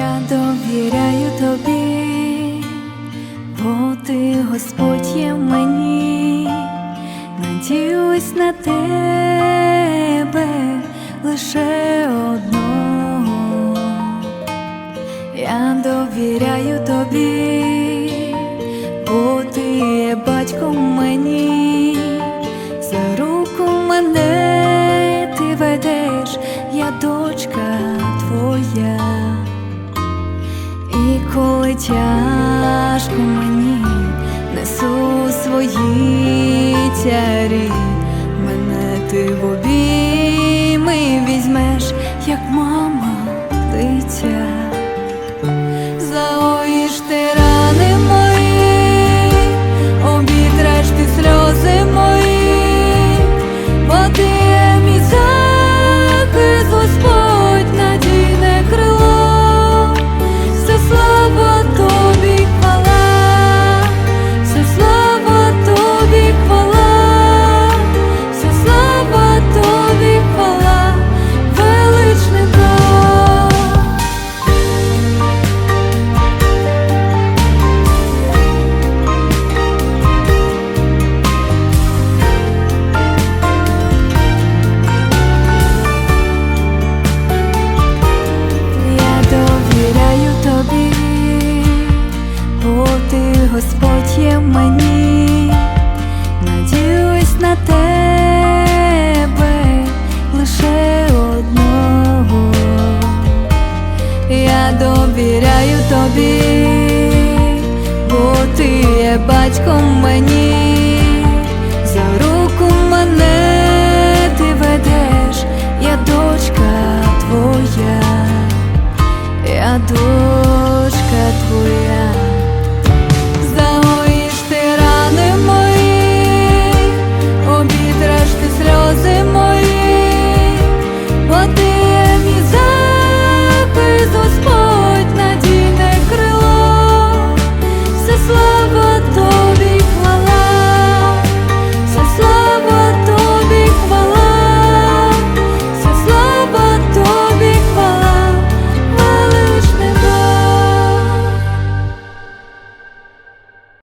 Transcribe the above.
Я довіряю тобі, бо ти Господь є мені, надіюсь на тебе лише одного. Я довіряю тобі, бо ти є батьком мені, Коли тяжко мені несу свої тярі, мене ти в обіймах